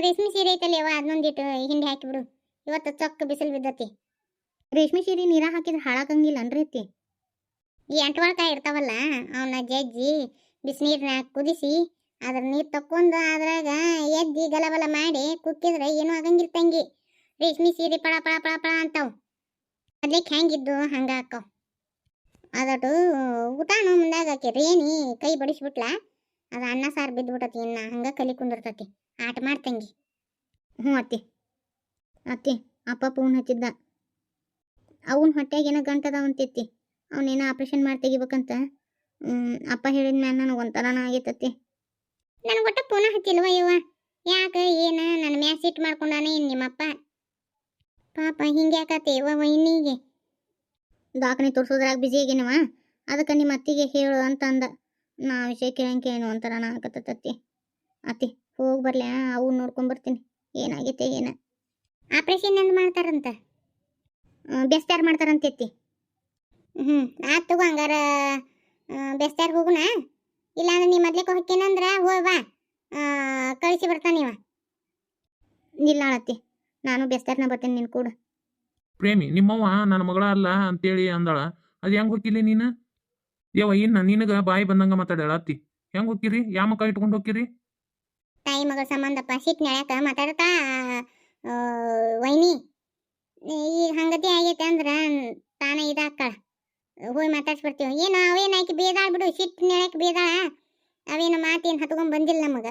ಒಂದು ರೇಷ್ಮೆ ಸೀರೆ ಐತಲ್ಲ ಯವ್ವ ಅದನ್ನೊಂದಿಟ್ಟು ಹಿಂಡಿ ಹಾಕಿಬಿಡು. ಇವತ್ತು ಚೊಕ್ಕ ಬಿಸಿಲು ಬಿದ್ದತಿ. ರೇಷ್ಮೆ ಸೀರೆ ನೀರ ಹಾಕಿದ್ರೆ ಹಾಳಾಗಂಗಿಲ್ಲ ಅನ್ರೈತಿ ಈ ಅಂಟವಾಳ್ಕಾಯಿ ಇರ್ತಾವಲ್ಲ ಅವನ್ನ ಜಜ್ಜಿ ಬಿಸಿನೀರ್ನಾಗ ಕುದಿಸಿ ಅದ್ರ ನೀರು ತಕ್ಕೊಂಡು ಅದ್ರಾಗ ಎದ್ದಿ ಗಲಬಲ ಮಾಡಿ ಕುಕ್ಕಿದ್ರೆ ಏನೂ ಆಗಂಗಿಲ್ಲ ತಂಗಿ. ರೇಷ್ಮೆ ಸೀರೆ ಪಳ ಪಳ ಪಳ ಪಳ ಅಂತಾವ್. ಅದ್ಲಿಕ್ಕೆ ಹೆಂಗಿದ್ದು ಹಂಗ ಹಾಕವ್ ಅದಟು ಊಟಾನು ಮುಂದಾಗ ಹಾಕಿ ರೇಣಿ ಕೈ ಬಡಿಸ್ಬಿಟ್ಲ? ಅದು ಅನ್ನ ಸಾರು ಬಿದ್ದುಬಿಟ್ಟತಿ ಇನ್ನ, ಹಂಗ ಕಲಿ ಕುಂದಿರ್ತತಿ. ಆಟ ಮಾಡ್ತಂಗಿ ಹ್ಞೂ ಅತ್ತಿ. ಅತ್ತಿ, ಅಪ್ಪ ಪೂನ್ ಹಚ್ಚಿದ್ದ. ಅವನ ಹೊಟ್ಟೆಗೆ ಏನೋ ಅಂತಿತ್ತಿ. ಅವನೇನೋ ಆಪ್ರೇಷನ್ ಮಾಡಿ ತೆಗಿಬೇಕಂತ. ಅಪ್ಪ ಹೇಳಿದ ಮ್ಯಾಲ ನನಗೆ ಒಂಥರನ ಆಗಿತ್ತತಿ. ನನಗೆ ಒಟ್ಟು ಪೂನ ಹಚ್ಚಿಲ್ವ ಇವ? ಯಾಕ, ಏನ? ನನ್ನ ಮ್ಯಾಸ್ ಸಿಟ್ಟು ಮಾಡ್ಕೊಂಡಾನೆ ಇನ್ ನಿಮ್ಮಪ್ಪ. ಪಾಪ ಹಿಂಗ್ಯಾಕತ್ತೆ ಇವ ವೈನಿಗೆ? ದವಾಖಾನೆ ತೋರ್ಸೋದ್ರಾಗ ಬಿಜಿ ಆಗೇನವ. ಅದಕ್ಕೆ ನಿಮ್ಮ ಅತ್ತಿಗೆ ಹೇಳು ಅಂತ ಅಂದ. ನಾ ವಿಷಯ ಕೇಳಂಗೆ ಏನು ಒಂಥರನ ಆಗತ್ತತ್ತಿ ಅತ್ತಿ ಹೋಗಿ ಬರಲಿ ಅವು ನೋಡ್ಕೊಂಬರ್ತೀನಿ ಏನಾಗೈತೆ ಏನ? ಆಪರೇಷನ್ ಎಂದ್ ಮಾಡ್ತಾರಂತ? ಬೆಸ್ತಾರು ಮಾಡ್ತಾರಂತೈತಿ ಹ್ಞೂ ಆತ್ ತಗೋ ಹಂಗಾರ ಬೆಸ್ತಾರ್ಗೆ ಹೋಗುಣ. ಇಲ್ಲಾಂದ್ರೆ ನೀ ಮೊದ್ಲಿಕ್ಕೆ ಹೋಗ್ಕೇನಂದ್ರ ಹೋಯ್ ಬಾ. ಕಳಿಸಿ ಬರ್ತಾನಿವ ಇಲ್ಲ ಅತ್ತಿ ನಾನು ಬೆಸ್ತಾರ್ನ ಬರ್ತೀನಿ ನಿನ್ ಕೂಡ. ಪ್ರೇಮಿ ನಿಮ್ಮವ್ವ ನನ್ನ ಮಗಳ ಅಲ್ಲ ಅಂತೇಳಿ ಅಂದಾಳ. ಅದು ಹೆಂಗೆ ಹೋಗಿಲ್ಲ ನೀನು? ಯವ್ವ ಇನ್ನ ನಿನಗೆ ಬಾಯಿ ಬಂದಂಗ ಮಾತಾಡ್ಯಾಳ ಅತ್ತಿ. ಹೆಂಗ್ ಹೋಗಿರಿ ಯಾವ ಮಕ್ಕ ಇಟ್ಕೊಂಡು ಹೋಗಿರಿ ತಾಯಿ ಮಗ ಸಂಬಂಧಪ್ಪ ಸಿಟ್ಟು ನೆಳ್ಯಾಕ ಮಾತಾಡ್ತಾ ವೈನಿ. ಈ ಹಂಗತಿ ಆಗೈತೆ ಅಂದ್ರ ತಾನ ಇದಾಕಳ ಹೋಗಿ ಮಾತಾಡ್ಸ್ಬಿಡ್ತೀವಿ. ಏನು ಅವೇನು ಆಕಿ ಬೇದಾಳ ಬಿಡು ಸಿಟ್ಟು ನೆಳ್ಯಾಕ ಬೇದಾಳ. ಅವೇನು ಮಾತೇನು ಹತ್ಕೊಂಡ್ ಬಂದಿಲ್ಲ ನಮಗ.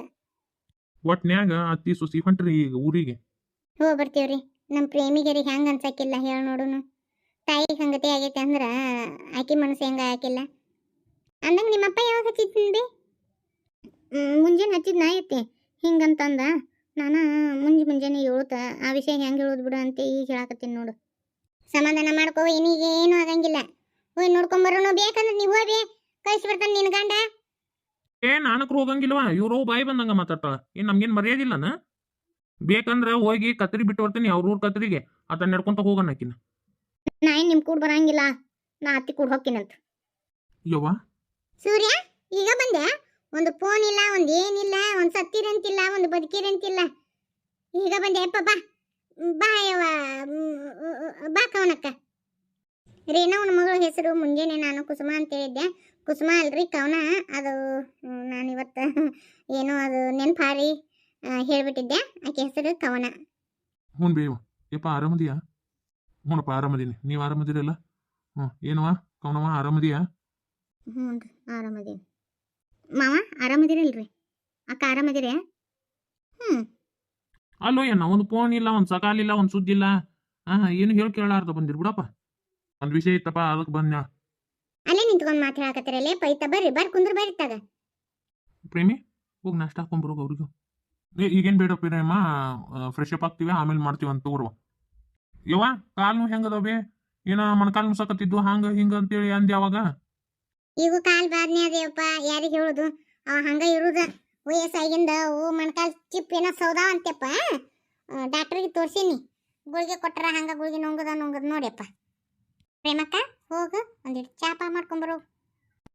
ಒಟ್ನ್ಯಾಗ ಅತ್ತಿ ಸುಸಿ ಹೊಂಟ್ರಿ ಈಗ ಊರಿಗೆ? ಹೋಗಿ ಬರ್ತೀವ್ರಿ ನಮ್ಮ ಪ್ರೇಮಿಗರಿಗೆ ಹೆಂಗೆ ಅನ್ಸಕ್ಕಿಲ್ಲ ಹೇಳ ನೋಡುನು. ತಾಯಿ ಸಂಗತಿ ಆಗೈತೆ ಅಂದ್ರ ಆಕಿ ಮನಸ್ಸು ಹೆಂಗ ಆಕಿಲ್ಲ. ಅಂದಂಗೆ ನಿಮ್ಮಪ್ಪ ಯಾವಾಗ ಹಚ್ಚಿದ್ರಿ ಮುಂಜಾನೆ ಹಚ್ಚಿದ್ ನಾ ಐತಿ. ಹಿಂಗಂತಂದ. ನಾನು ಮುಂಜ ಮುಂಜಾನೆ ಹೇಳುತ್ತ ಆ ವಿಷಯ ಹೆಂಗೆ ಹೇಳೋದು ಬಿಡು ಅಂತ ಈಗ ಹೇಳಾಕತ್ತೀನಿ ನೋಡು. ಸಮಾಧಾನ ಮಾಡ್ಕೋ ಇನ್ನೀಗ ಏನೂ ಆಗಂಗಿಲ್ಲ. ಹೋಗಿ ನೋಡ್ಕೊಂಬರೋನು ಬೇಕಂದ್ರೆ ನೀವು ಹೋಗಿ ಕಳ್ಸಿ ಬರ್ತಾನೆ ನಿನ್ನ ಗಂಡ. ಏ ನಾನಕ್ರು ಹೋಗಂಗಿಲ್ವಾ? ಇವ್ರು ಬಾಯಿ ಬಂದಂಗ ಮಾತಾಡ್ತಾಳ. ಏನ್ ನಮ್ಗೇನ್ ಮರ್ಯಾದಿಲ್ಲನ ಬೇಕಂದ್ರೆ ಹೋಗಿ ಕತ್ರಿ ಬಿಟ್ಟು ಬರ್ತೀನಿ ಅವ್ರ ಊರ್ ಕತ್ರಿಗೆ. ಆತ ನಡ್ಕೊಂತ ಹೋಗೋಣ ಆಕಿನ. ನಾ ಏನ್ ನಿಮ್ ಕೂಡ ಬರಂಗಿಲ್ಲ. ನಾ ಅತ್ತಿ ಕೂಡ ಹೋಗ್ತೀನಂತ. ಯವ್ವ. ಸೂರ್ಯ, ಈಗ ಬಂದೆ. ಒಂದು ಫೋನ್ ಇಲ್ಲ, ಒಂದು ಏನಿಲ್ಲ, ಒಂದು ಸತ್ತಿರಂತಿಲ್ಲ, ಒಂದು ಬದುಕಿರಂತಿಲ್ಲ. ಈಗ ಬಂದೆ, ಅಪ್ಪ ಬಾ. ಬಾ ಯವ್ವ ಬಾ ಕವನಕ್ಕ. ರೇಣವನ ಮಗಳ ಹೆಸರು ಮುಂಜಾನೆ ನಾನು ಕುಸುಮ ಅಂತ ಹೇಳಿದ್ದೆ. ಕುಸುಮ ಅಲ್ರಿ ಕವನ, ಅದು ನಾನು ನಾನಿವತ್ತು ಏನೋ ಅದು ನೆನಪಾರಿ ಹೇಳ್ಬಿಟ್ಟಿದ್ದೆ. ಆಕೆ ಹೆಸರು ಕವನ. ಹ್ಞೂ ಬೇವ ಯಪ್ಪ, ಆರಾಮದಿಯಾ? ಹ್ಞೂನಪ್ಪ, ಆರಾಮದೀನಿ. ನೀವು ಆರಾಮದಿರಲ್ಲ? ಹ್ಞೂ ಏನವ ಕವನವ ಆರಾಮದಿಯಾ? ಹ್ಞೂ ರೀ ಆರಾಮದೀನಿ. ಮಾವ ಆರಾಮದಿರಲ್ರಿ? ಅಕ್ಕ ಆರಾಮದಿರೇ? ಹ್ಞೂ. ಅಲ್ಲೋ ಏನ ಒಂದು ಫೋನ್ ಇಲ್ಲ ಒಂದು ಸಕಾಲ ಇಲ್ಲ ಒಂದು ಸುದ್ದಿ ಇಲ್ಲ? ಹಾಂ ಏನು ಹೇಳಿ ಕೇಳಾರ್ದ ಬಂದಿರ್ ಬಿಡಪ್ಪ. ಒಂದು ವಿಷಯ ಇತ್ತಪ್ಪ ಅದಕ್ಕೆ ಬಂದ್ನ ಅಲ್ಲೇ ನಿಂತ್ಕೊಂಡು ಮಾತಾಡಕತ್ತಿರಲ್ಲೇ ಪೈತ ಬರ್ರಿ ಬರ್ ಕುಂದ್ರ ಬರ್ರಿ ತಗ. ಪ್ರೇಮಿ ಹೋಗಿ ನಾಷ್ಟ ಹಾಕೊಂಬರೋಗ ಅವ್ರಿಗೂ. ಈಗೇನು ಬೇಡ ಪ್ರೇಮ ಫ್ರೆಶ್ ಅಪ್ ಆಗ್ತೀವಿ ಆಮೇಲೆ ಮಾಡ್ತೀವಿ ಅಂತ ತಗೋರುವ ಯವ್ವ ಕಾಲು ಹೆಂಗದವೆ ಏನ ಮೊಣಕಾಲು ಮುಸಕತ್ತಿದ್ದು ಹಂಗ ಹಿಂಗ ಅಂತೇಳಿ ಅಂದ್ ಯಾವಾಗ? ಈಗ ಕಾಲ್ ಬಾದ್ನೆ ಅದೇವಪ್ಪ ಯಾರಿಗೆ ಹೇಳುದು? ಅವ ಹಂಗ ಇರುದ. ವಯಸ್ಸಾಗಿಂದ ಓ ಮಣ್ಕಾಲ್ ಚಿಪ್ ಏನೋ ಸೌದಾವ ಅಂತೆಪ್ಪ ಡಾಕ್ಟ್ರಿಗೆ ತೋರ್ಸೀನಿ. ಗುಳಿಗೆ ಕೊಟ್ಟರ ಹಂಗ ಗುಳಿಗೆ ನುಂಗದ ನುಂಗದ ನೋಡಿಯಪ್ಪ. ಪ್ರೇಮಕ್ಕ, ಹೋಗು ಒಂದಿಟ್ಟು ಚಾಪ ಮಾಡ್ಕೊಂಬರು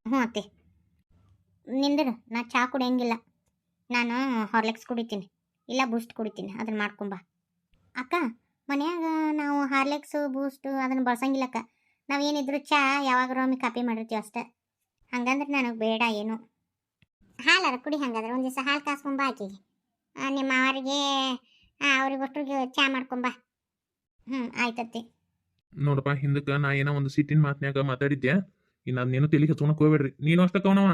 ಹ್ಞೂ ಅತ್ತೆ. ನಿಂದಿರು, ನಾ ಚಾ ಕುಡಿಯಂಗಿಲ್ಲ. ನಾನು ಹಾರ್ಲಿಕ್ಸ್ ಕುಡಿತೀನಿ. ಇಲ್ಲ ಬೂಸ್ಟ್ ಕುಡಿತೀನಿ ಅದನ್ನ ಮಾಡ್ಕೊಂಬ ಅಕ್ಕ, ಮನ್ಯಾಗ ನಾವು ಹಾರ್ಲೆಕ್ಸು, ಬೂಸ್ಟು ಅದನ್ನು ಬಳಸಂಗಿಲ್ಲಕ್ಕ. ನಾವೇನಿದ್ರು ಚಾ ಯಾವಾಗ ಒಮ್ಮೆ ಕಾಪಿ ಮಾಡಿರ್ತೀವಿ ಅಷ್ಟೇ. ಹಂಗಂದ್ರೆ ನನಗೆ ಬೇಡ ಏನು. ಹಾಲರ ಕುಡಿ ಹಂಗಾದ್ರೆ ಒಂದು ದಿವಸ ಹಾಲು ಕಾಸ್ಕೊಂಬ ಆಕೆಗೆ. ನಿಮ್ಮ ಅವರಿಗೆ ಒಟ್ಟಿಗೆ ಚಾ ಮಾಡ್ಕೊಂಬ ಹ್ಞೂ ಆಯ್ತತ್ತೆ ನೋಡಪ್ಪ ಹಿಂದಕ್ಕೆ ನಾ ಏನೋ ಒಂದು ಸಿಟ್ಟಿನ ಮಾತನ್ಯಾಗ ಮಾತಾಡಿದ್ದೆ. ಇನ್ನು ಅದನ್ನೇನು ತಲೆಗೆ ಹಚ್ಕೊಳಕ್ ಹೋಗ್ಬೇಡ್ರಿ. ನೀನು ಅಷ್ಟ ಕವನವ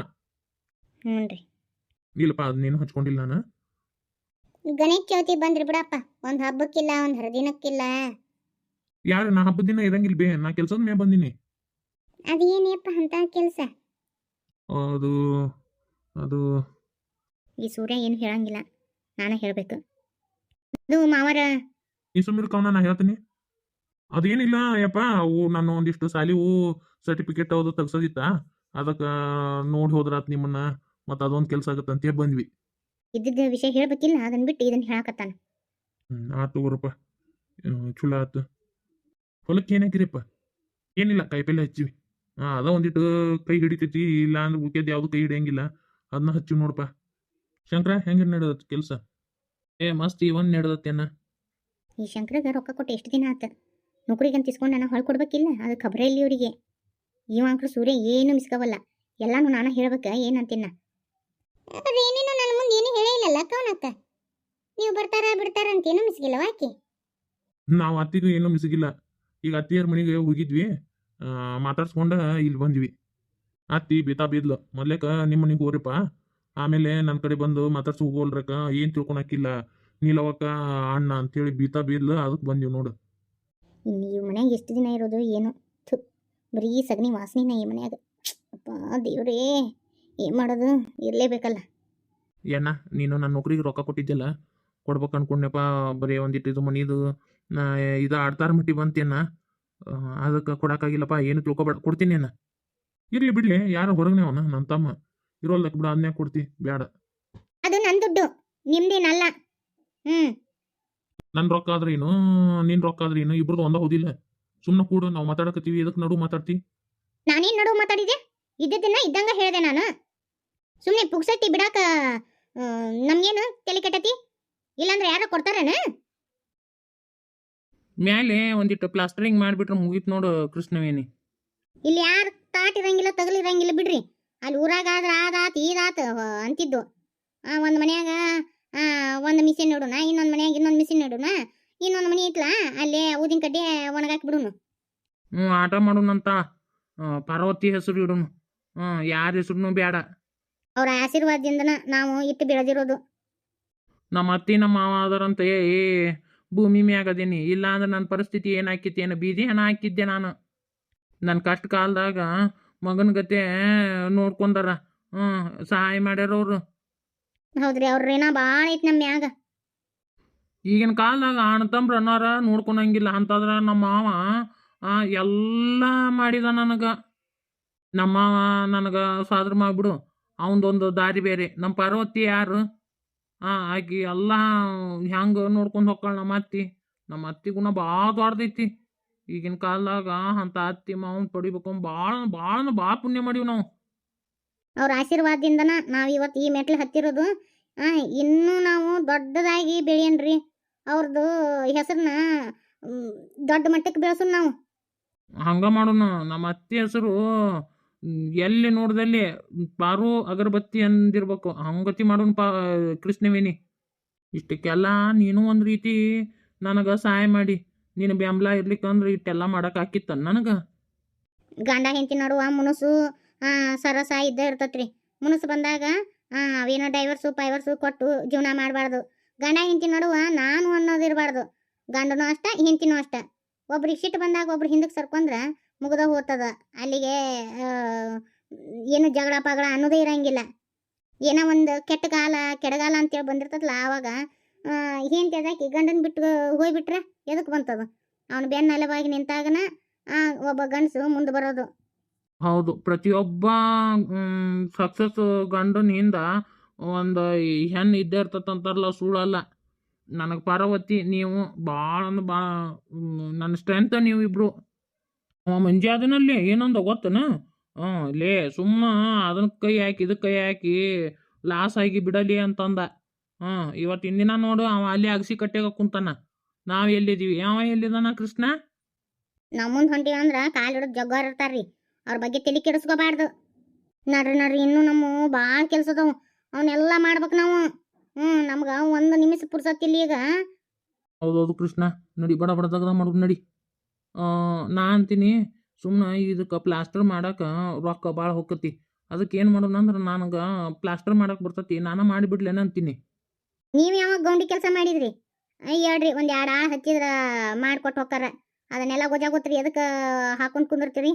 ಹ್ಞೂ ರೀ. ಇಲ್ಲಪ್ಪ ಅದನ್ನೇನು ಹಚ್ಕೊಂಡಿಲ್ಲ ನಾನು. ಗಣೇಶ ಚೌತಿ ಬಂದ್ರಿ ಬಿಡಪ್ಪ. ಒಂದು ಹಬ್ಬಕ್ಕಿಲ್ಲ ಒಂದು ಹರಿದಿನಕ್ಕಿಲ್ಲ. ಯಾರು ನಾ ಹಬ್ಬದ ದಿನ ಇರಂಗಿಲ್ಲ ಬೇ. ನಾ ಕೆಲಸದ ಮೇಲೆ ಬಂದೀನಿ. ಅದೇನಪ್ಪ ಅಂತ ಕೆಲಸ? ಅದು ಅದು. ಈ ಸೂರ್ಯ ಏನು ಹೇಳಂಗಿಲ್ಲ. ನಾನೇ ಹೇಳಬೇಕು. ಅದು ಮಾವರ ಈ ಸುಮಿರ್ ಕವನ ನಾ ಹೇಳ್ತೀನಿ. ಅದೇನಿಲ್ಲ ಯಪ್ಪ ಅವು ನಾನು ಒಂದಿಷ್ಟು ಸಾಲಿವು ಸರ್ಟಿಫಿಕೇಟ್ ಅದು ತೆಗ್ಸೋದಿತ್ತ. ಅದಕ್ಕೆ ನೋಡಿ ಹೋದ್ರಾತ್ ನಿಮ್ಮನ್ನ ಮತ್ತು ಅದೊಂದು ಕೆಲಸ ಆಗತ್ತೆ ಅಂತ ಬಂದ್ವಿ. ಇದ್ದಿದ್ದ ವಿಷಯ ಹೇಳ್ಬೇಕಿಲ್ಲ ಅದನ್ನ ಬಿಟ್ಟು ಇದನ್ನ ಹೇಳಕತ್ತಾನ. ಹ್ಮ್ ಆತು ತಗೋರಪ್ಪ ಚಲೋ ಆತು. ಹೊಲಕ್ಕೆ ಏನಾಕಿರಿಪ್ಪ ಏನಿಲ್ಲ ಕಾಯಿಪಲ್ಲೆ ಹಚ್ಚಿವಿ. ಅದ ಒಂದಿಟ್ಟು ಕೈ ಹಿಡಿತೈತಿ ಇಲ್ಲ ಅಂದ್ರೆ ಉಳ್ಕೆದ್ ಯಾವುದು ಕೈ ಹಿಡಿಯಂಗಿಲ್ಲ. ಅದನ್ನ ಹಚ್ಚಿ ನೋಡಪ್ಪ ಶಂಕರ ಹೆಂಗೆ ನಡೆದತ್ ಕೆಲಸ? ಏ ಮಸ್ತ್ ಇವನ್ ನಡೆದತ್ತೇನ ಈ ಶಂಕರಗ ರೊಕ್ಕ ಕೊಟ್ಟು ಎಷ್ಟು ದಿನ ಆತ? ನೌಕರಿಗಂತ ಇಸ್ಕೊಂಡು ನಾನು ಹೊಳ್ ಕೊಡ್ಬೇಕಿಲ್ಲ? ಅದು ಖಬರೇ ಇಲ್ಲಿ ಅವರಿಗೆ ಇವ ಅಂಕ್ರು ಸೂರ್ಯ ಏನು ಮಿಸ್ಕವಲ್ಲ. ಎಲ್ಲಾನು ನಾನು ಹೇಳ್ಬೇಕ ಏನಂತಿನ್ನ ಏನೇನೋ ನನ್ನ ಮುಂದೆ ಏನು ಹೇಳೇ ಇಲ್ಲಲ್ಲ ಕವನಕ್ಕ ನೀವು ಬರ್ತಾರ ಬಿಡ್ತಾರ ಅಂತ ಏನು ಮಿಸ್ಗಿಲ್ಲ ವಾಕಿ ನಾವು ಅತ್ತಿಗೂ ಏನೂ ಮಿಸ್ಗಿಲ್ಲ. ಈಗ ಅತ್ತಿಯರ ಮನೆಗೆ ಹೋಗಿದ್ವಿ. ಮಾತಾಡ್ಸ್ಕೊಂಡ ಇಲ್ಲಿ ಬಂದ್ವಿ. ಅತ್ತಿ ಬೀತಾ ಬೀದ್ಲು. ಮೊದ್ಲೇಕ ನಿಮ್ಮ ಮನೆಗೆ ಹೋಗ್ರಿಪ್ಪ ಆಮೇಲೆ ನನ್ನ ಕಡೆ ಬಂದು ಮಾತಾಡ್ಸಿ ಹೋಗೋಲ್ರಕ್ಕ ಏನು ತಿಳ್ಕೊಳಕಿಲ್ಲ ನೀಲವಕ್ಕ ಅಣ್ಣ ಅಂತೇಳಿ ಬೀತಾ ಬೀದ್ಲು. ಅದಕ್ಕೆ ಬಂದಿವಿ ನೋಡು. ಈ ಮನ್ಯಾಗ ಎಷ್ಟು ದಿನ ಇರೋದು ಏನು? ಥು ಬರೀ ಸಗಣಿ ವಾಸನಿನ ಈ ಮನ್ಯಾಗ. ಅಪ್ಪ ದೇವ್ರೇ ಏನು ಮಾಡೋದು? ಇರಲೇಬೇಕಲ್ಲ ಏನ ನೀನು ನನ್ನ ನೌಕರಿಗೆ ರೊಕ್ಕ ಕೊಟ್ಟಿದ್ದಿಲ್ಲ ಕೊಡ್ಬೇಕು ಅನ್ಕೊಂಡೆಪ್ಪ ಬರೀ ಒಂದಿಟ್ಟು ಇದು ಮನಿದು ಇದು ಆಡ್ತಾರ ಮಟ್ಟಿ ಬಂತೇನ ಅದಕ್ಕೆ ಕೊಡೋಕ್ಕಾಗಿಲ್ಲಪ್ಪ ಏನು ತಿಳ್ಕೊಬೇಡ ಕೊಡ್ತೀನಿ ನಾನು. ಇರ್ಲಿ ಬಿಡ್ಲಿ ಯಾರು ಹೊರಗನೆ ಅವನ ನನ್ನ ತಮ್ಮ. ಇರೋಲ್ಲಕ್ಕೆ ಬಿಡ ಅದನ್ನೇ ಕೊಡ್ತಿ ಬೇಡ ಅದು ನನ್ನ ದುಡ್ಡು ನಿಮ್ದೇನಲ್ಲ. ಹ್ಞೂ ನನ್ನ ರೊಕ್ಕ ಆದ್ರೆ ಏನು ನಿನ್ ರೊಕ್ಕ ಆದ್ರೆ ಏನು ಇಬ್ರದ್ದು ಒಂದ ಹೋದಿಲ್ಲ. ಸುಮ್ಮನೆ ಕೂಡ ನಾವು ಮಾತಾಡಕತ್ತೀವಿ ಇದಕ್ಕೆ ನಡು ಮಾತಾಡ್ತಿ? ನಾನೇನು ನಡು ಮಾತಾಡಿದೆ? ಇದ್ದದನ್ನ ಇದ್ದಂಗ ಹೇಳಿದೆ ನಾನು. ಸುಮ್ಮನೆ ಪುಕ್ಸಟ್ಟಿ ಬಿಡಾಕ ನಮ್ಗೇನು ತಲೆ ಕೆಟ್ಟತಿ? ಇಲ್ಲಾಂದ್ರೆ ಯಾರೋ ಕೊಡ್ತಾರೇನ? ಮ್ಯಾಲೆ ಒಂದಿಟ್ಟು ಪ್ಲಾಸ್ಟರಿಂಗ್ ಮಾಡಿಬಿಟ್ರೆ ಮುಗೀತು ನೋಡು ಕೃಷ್ಣವೇಣಿ. ಇಲ್ಲಿ ಯಾರು ತಾಟ್ ಇರಂಗಿಲ್ಲ ತಗಲಿರಂಗಿಲ್ಲ ಬಿಡ್ರಿ. ಅಲ್ಲಿ ಊರಾಗ ಆದ್ರೆ ಆದಾತ್ ಈದಾತ್ ಅಂತಿದ್ದು. ಒಂದು ಮನ್ಯಾಗ ಒಂದು ಮಿಷಿನ್ ನೋಡೋಣ ಇನ್ನೊಂದು ಮನ್ಯಾಗ ಇನ್ನೊಂದು ಮಿಷಿನ್ ನೋಡೋಣ ಇನ್ನೊಂದು ಮನೆ ಐತ್ಲಾ ಅಲ್ಲಿ ಊದಿನ ಕಡ್ಡಿ ಒಣಗಾಕಿ ಬಿಡೋಣ ಹ್ಞೂ ಆಟ ಮಾಡೋಣಂತ ಪಾರ್ವತಿ ಹೆಸರು ಇಡೋಣ ಹ್ಞೂ ಯಾರ ಹೆಸರು ಬೇಡ ಅವ್ರ ಆಶೀರ್ವಾದದಿಂದನ ನಾವು ಇಟ್ಟು ಬೆಳೆದಿರೋದು. ನಮ್ಮ ಅತ್ತಿ ನಮ್ಮ ಮಾವ ಅದಾರಂತ ಏ ಏ, ಭೂಮಿ ಮ್ಯಾಗ ಅದೀನಿ ಇಲ್ಲ ಅಂದ್ರೆ ನನ್ನ ಪರಿಸ್ಥಿತಿ ಏನಾಕಿತ್ತು ಏನು ಬೀದಿ ಹಣ ಹಾಕಿದ್ದೆ ನಾನು. ನನ್ನ ಕಷ್ಟ ಕಾಲದಾಗ ಮಗನ ಗತೆ ನೋಡ್ಕೊಂಡಾರ. ಹ್ಞೂ ಸಹಾಯ ಮಾಡ್ಯಾರ ಅವರು. ಹೌದ್ರಿ ಅವ್ರೇನ ಭಾಳ ಐತಿ ನಮ್ಮ ಮ್ಯಾಗ. ಈಗಿನ ಕಾಲದಾಗ ಅಣ್ಣ ತಮ್ರ ಅನ್ನಾರ ನೋಡ್ಕೊಳಂಗಿಲ್ಲ ಅಂತಂದ್ರ ನಮ್ಮ ಮಾವ ಎಲ್ಲ ಮಾಡಿದ ನನಗೆ. ನಮ್ಮ ಮಾವ ನನಗೆ ಸಾದ್ರ ಮಾಡಿಬಿಡು. ಅವನದೊಂದು ದಾರಿ ಬೇರೆ. ನಮ್ಮ ಪಾರ್ವತಿ ಯಾರು? ಆ ಆಕಿ ಎಲ್ಲ ಹೆಂಗೆ ನೋಡ್ಕೊಂಡು ಹೊಕ್ಕಳ ನಮ್ಮ ಅತ್ತಿ. ನಮ್ಮ ಅತ್ತಿ ಗುಣ ಭಾಳ ದೊಡ್ಡದೈತಿ. ಈಗಿನ ಕಾಲದಾಗ ಅಂತ ಅತ್ತಿ ಮಾವನ್ ಪಡಿಬೇಕು ಭಾಳ ಭಾಳ ಭಾಳ ಪುಣ್ಯ ಮಾಡೀವಿ ನಾವು. ಅವ್ರ ಆಶೀರ್ವಾದದಿಂದನ ನಾವು ಇವತ್ತು ಈ ಮೆಟ್ಲು ಹತ್ತಿರೋದು. ಇನ್ನೂ ನಾವು ದೊಡ್ಡದಾಗಿ ಬೆಳೆಯನ್ರಿ. ಅವ್ರದ್ದು ಹೆಸರನ್ನ ದೊಡ್ಡ ಮಟ್ಟಕ್ಕೆ ಬೆಳೆಸೋಣ ನಾವು. ಹಂಗ ಮಾಡೋಣ. ನಮ್ಮ ಅತ್ತಿ ಹೆಸರು ಎಲ್ಲಿ ನೋಡ್ದಲ್ಲಿ ಪಾರು ಅಗರಬತ್ತಿ ಅಂದಿರ್ಬೇಕು. ಹಂಗತಿ ಮಾಡೋಣ ಪಾ, ಕೃಷ್ಣವೇಣಿ. ಇಷ್ಟಕ್ಕೆಲ್ಲ ನೀನು ಒಂದು ರೀತಿ ನನಗೆ ಸಹಾಯ ಮಾಡಿ. ನೀನು ಬೆಂಬಲ ಇರ್ಲಿಕ್ಕಂದ್ರೆ ಇಷ್ಟೆಲ್ಲ ಮಾಡಕ್ ಆಕಿತ್ತ ನನಗೆ. ಗಂಡ ಹೆಂಡತಿ ನಡುವ ಮುನಸು ಸರಸ ಇದ್ದ ಇರ್ತತ್ರಿ. ಮುನಸು ಬಂದಾಗ ಅವೇನೋ ಡೈವರ್ಸು ಪೈವರ್ಸು ಕೊಟ್ಟು ಜೀವನ ಮಾಡಬಾರ್ದು. ಗಂಡ ಹೆಂಡತಿ ನಡುವ ನಾನು ಅನ್ನೋದು ಇರಬಾರ್ದು. ಗಂಡನೂ ಅಷ್ಟ, ಹೆಂಡತಿನೂ ಅಷ್ಟ. ಒಬ್ರು ಸಿಟ್ಟು ಬಂದಾಗ ಒಬ್ರು ಹಿಂದಕ್ಕೆ ಸರ್ಕೊಂಡ್ರೆ ಮುಗ್ದ ಹೋಗ್ತದ ಅಲ್ಲಿಗೆ ಏನು ಜಗಳ ಪಗಳ ಅನ್ನೋದೇ ಇರಂಗಿಲ್ಲ. ಏನೋ ಒಂದು ಕೆಟ್ಟ ಕಾಲ ಕೆಡಗಾಲ ಅಂತೇಳಿ ಬಂದಿರ್ತದಲ್ಲ ಆವಾಗ ಏನು ಅದಕ್ಕೆ ಗಂಡನ ಬಿಟ್ಟು ಹೋಗ್ಬಿಟ್ರೆ ಎದಕ್ಕೆ ಬಂತದ? ಅವನು ಬೆನ್ನ ಅಲವಾಗಿ ನಿಂತಾಗನ ಒಬ್ಬ ಗಂಡಸು ಮುಂದೆ ಬರೋದು. ಹೌದು. ಪ್ರತಿಯೊಬ್ಬ ಸಕ್ಸಸ್ ಗಂಡನ ಹಿಂದ ಒಂದು ಹೆಣ್ಣು ಇದ್ದೇ ಇರ್ತದಂತಾರಲ್ಲ ಸುಳ್ಳಲ್ಲ. ನನಗೆ ಪಾರ್ವತಿ, ನೀವು ಭಾಳ ಅಂದ್ರೆ ಭಾಳ ನನ್ನ ಸ್ಟ್ರೆಂತ್ ನೀವು ಇಬ್ರು. ಅವ ಮಂಜೆ ಅದನಲ್ಲಿ ಏನಂದ ಗೊತ್ತನ? ಹ್ಞೂ ಲೇ ಸುಮ್ಮ ಅದನ್ನ ಕೈ ಹಾಕಿ ಇದಕ್ಕೆ ಕೈ ಹಾಕಿ ಲಾಸ್ ಆಗಿ ಬಿಡಲಿ ಅಂತಂದ. ಹ್ಞೂ ಇವತ್ತಿನ ದಿನ ನೋಡು ಅವ ಅಲ್ಲಿ ಅಗಸಿ ಕಟ್ಟೆಗ ಕುಂತಾನ. ನಾವು ಎಲ್ಲಿದ್ದೀವಿ? ಯಾವ ಎಲ್ಲಿದಾನ ಕೃಷ್ಣ? ನಮ್ಮ ಮುಂದೆ ಹೊಂಟಿವಿ ಅಂದ್ರೆ ಕಾಲ್ ಹಿಡಿದು ಜಗ್ಗಾರ್ ಇರ್ತಾರ್ರಿ. ಅವ್ರ ಬಗ್ಗೆ ತಲೆ ಕೆಡಿಸ್ಕೋಬಾರ್ದು. ನಡ್ರಿ ನಡ್ರಿ ಇನ್ನು ನಮ್ಮ ಭಾಳ ಕೆಲಸ ಅದಾವು. ಅವನ್ನೆಲ್ಲ ಮಾಡ್ಬೇಕು ನಾವು. ಹ್ಞೂ ನಮ್ಗೆ ಒಂದು ನಿಮಿಷ ಪುರ್ಸತ್ತಿಲ್ಲ ಈಗ. ಹೌದೌದು ಕೃಷ್ಣ. ನಡಿ ಬಡ ಬಡ ತೆಗ್ದ ಮಾಡೋದು ನಡಿ. ನಾ ಅಂತೀನಿ ಸುಮ್ಮನೆ ಇದಕ್ಕೆ ಪ್ಲಾಸ್ಟರ್ ಮಾಡೋಕೆ ರೊಕ್ಕ ಭಾಳ ಹೋಕತಿ ಅದಕ್ಕೆ ಏನು ಮಾಡೋಣ ಅಂದ್ರೆ ನನಗೆ ಪ್ಲಾಸ್ಟರ್ ಮಾಡಕ್ಕೆ ಬರ್ತತಿ, ನಾನು ಮಾಡಿಬಿಡ್ಲೇನ ಅಂತೀನಿ. ನೀವು ಯಾವಾಗ ಗೌಂಡಿ ಕೆಲಸ ಮಾಡಿದ್ರಿ? ಹೇಳ್ರಿ, ಒಂದು ಎರಡು ಆಳು ಹಚ್ಚಿದ್ರೆ ಮಾಡ್ಕೊಟ್ಟು ಹೋಕಾರ ಅದನ್ನೆಲ್ಲ ಗೊಜಾಗೋತ್ರಿ ಎದಕ್ಕೆ ಹಾಕೊಂಡು ಕುಂದಿರ್ತೀರಿ?